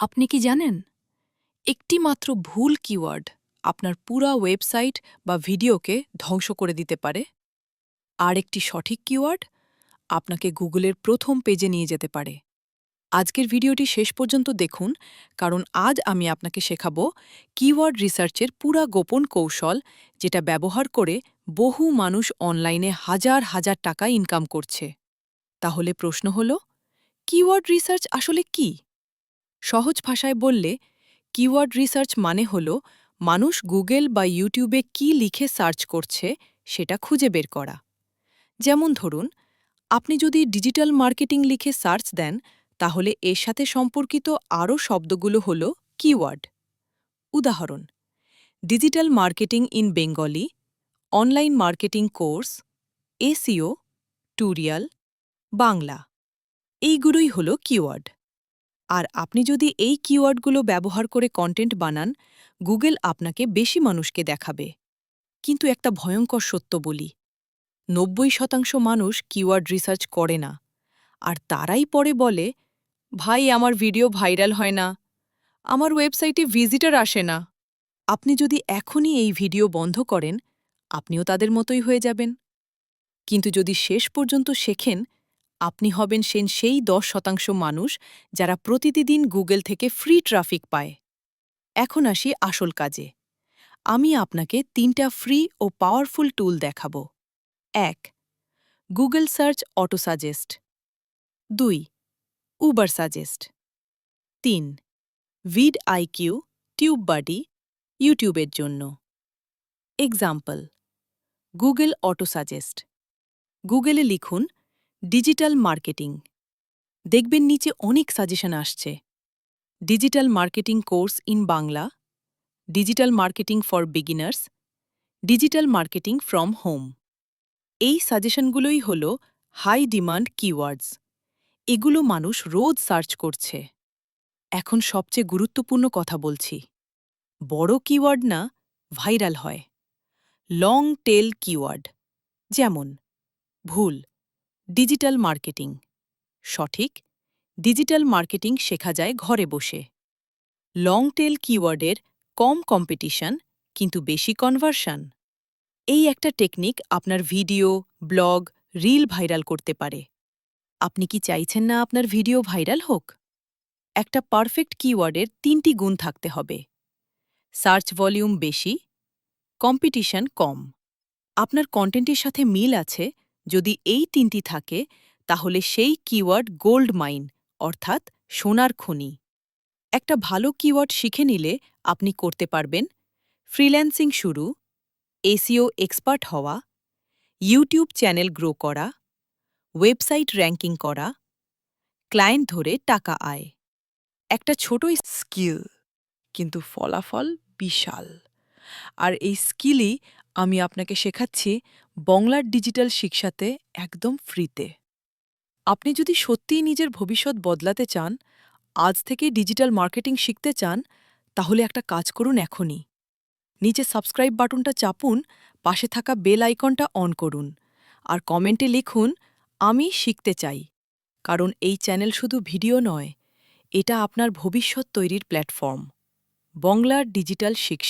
আপনি কি জানেন? একটি মাত্র ভুল কিওয়ার্ড আপনার পুরা ওয়েবসাইট বা ভিডিওকে ধ্বংস করে দিতে পারে। আর একটি সঠিক কিওয়ার্ড আপনাকে গুগলের প্রথম পেজে নিয়ে যেতে পারে। আজকের ভিডিওটি শেষ পর্যন্ত দেখুন, কারণ আজ আমি আপনাকে শেখাব কিওয়ার্ড রিসার্চের পুরা গোপন কৌশল যেটা ব্যবহার করে বহু মানুষ অনলাইনে হাজার হাজার টাকা ইনকাম করছে। তাহলে প্রশ্ন হল কিওয়ার্ড রিসার্চ আসলে কী? সহজ ভাষায় বললে, কিওয়ার্ড রিসার্চ মানে হল, মানুষ গুগল বা ইউটিউবে কি লিখে সার্চ করছে সেটা খুঁজে বের করা। যেমন ধরুন, আপনি যদি ডিজিটাল মার্কেটিং লিখে সার্চ দেন, তাহলে এর সাথে সম্পর্কিত আরও শব্দগুলো হল কিওয়ার্ড। উদাহরণ, digital marketing in Bengali, online marketing course, SEO, tutorial, Bangla. এইগুলোই হল কিওয়ার্ড। আর আপনি যদি এই কিওয়ার্ডগুলো ব্যবহার করে কন্টেন্ট বানান, গুগল আপনাকে বেশি মানুষকে দেখাবে। কিন্তু একটা ভয়ঙ্কর সত্য বলি, নব্বই শতাংশ মানুষ কিওয়ার্ড রিসার্চ করে না, আর তারাই পরে বলে, ভাই, আমার ভিডিও ভাইরাল হয় না, আমার ওয়েবসাইটে ভিজিটার আসে না। আপনি যদি এখনই এই ভিডিও বন্ধ করেন, আপনিও তাদের মতোই হয়ে যাবেন। কিন্তু যদি শেষ পর্যন্ত শেখেন আপনি হবেন সেন সেই দশ শতাংশ মানুষ যারা প্রতিদিন গুগল থেকে ফ্রি ট্রাফিক পায়। এখন আসি আসল কাজে। আমি আপনাকে তিনটা ফ্রি ও পাওয়ারফুল টুল দেখাব। এক, গুগল সার্চ অটো সাজেস্ট। দুই, উবার সাজেস্ট। তিন, ভিড আইকিউ টিউব বাডি, ইউটিউবের জন্য। Example, Google auto suggest. গুগলে লিখুন ডিজিটাল মার্কেটিং। দেখবেন নিচে অনেক সাজেশন আসছে। Digital marketing course in Bangla, digital marketing for beginners, digital marketing from home. এই সাজেশনগুলোই হল হাই ডিমান্ড কিওয়ার্ডস। এগুলো মানুষ রোজ সার্চ করছে। এখন সবচেয়ে গুরুত্বপূর্ণ কথা বলছি, বড় কিওয়ার্ড না ভাইরাল হয়। লং টেল কিওয়ার্ড, যেমন, ভুল ডিজিটাল মার্কেটিং। সঠিক, ডিজিটাল মার্কেটিং শেখা যায় ঘরে বসে। লং টেল কিওয়ার্ডের কম কম্পিটিশন, কিন্তু বেশি কনভার্সন এই একটা টেকনিক আপনার ভিডিও, ব্লগ, রিল ভাইরাল করতে পারে। আপনি কি চাইছেন না আপনার ভিডিও ভাইরাল হোক? একটা পারফেক্ট কিওয়ার্ডের তিনটি গুণ থাকতে হবে। সার্চ ভলিউম বেশি, কম্পিটিশন কম। আপনার কন্টেন্টের সাথে মিল আছে যদি এই তিনটি থাকে, তাহলে সেই কিওয়ার্ড গোল্ড মাইন অর্থাৎ সোনার খনি। একটা ভালো কিওয়ার্ড শিখে নিলে আপনি করতে পারবেন। ফ্রিল্যান্সিং শুরু এসিও এক্সপার্ট হওয়া ইউটিউব চ্যানেল গ্রো করা ওয়েবসাইট র্যাঙ্কিং করা ক্লায়েন্ট ধরে টাকা আয়। একটা ছোটই স্কিল কিন্তু ফলাফল বিশাল। আর এই স্কিলই আমি আপনাকে শেখাচ্ছি বংলার ডিজিটাল শিক্ষাতে একদম ফ্রিতে। আপনি যদি সত্যিই নিজের ভবিষ্যৎ বদলাতে চান, আজ থেকে ডিজিটাল মার্কেটিং শিখতে চান, তাহলে একটা কাজ করুন এখনই। নিচে সাবস্ক্রাইব বাটনটা চাপুন, পাশে থাকা বেল আইকনটা অন করুন, আর কমেন্টে লিখুন, আমি শিখতে চাই। কারণ এই চ্যানেল শুধু ভিডিও নয়, এটা আপনার ভবিষ্যৎ তৈরির প্ল্যাটফর্ম। বংলার ডিজিটাল শিক্ষা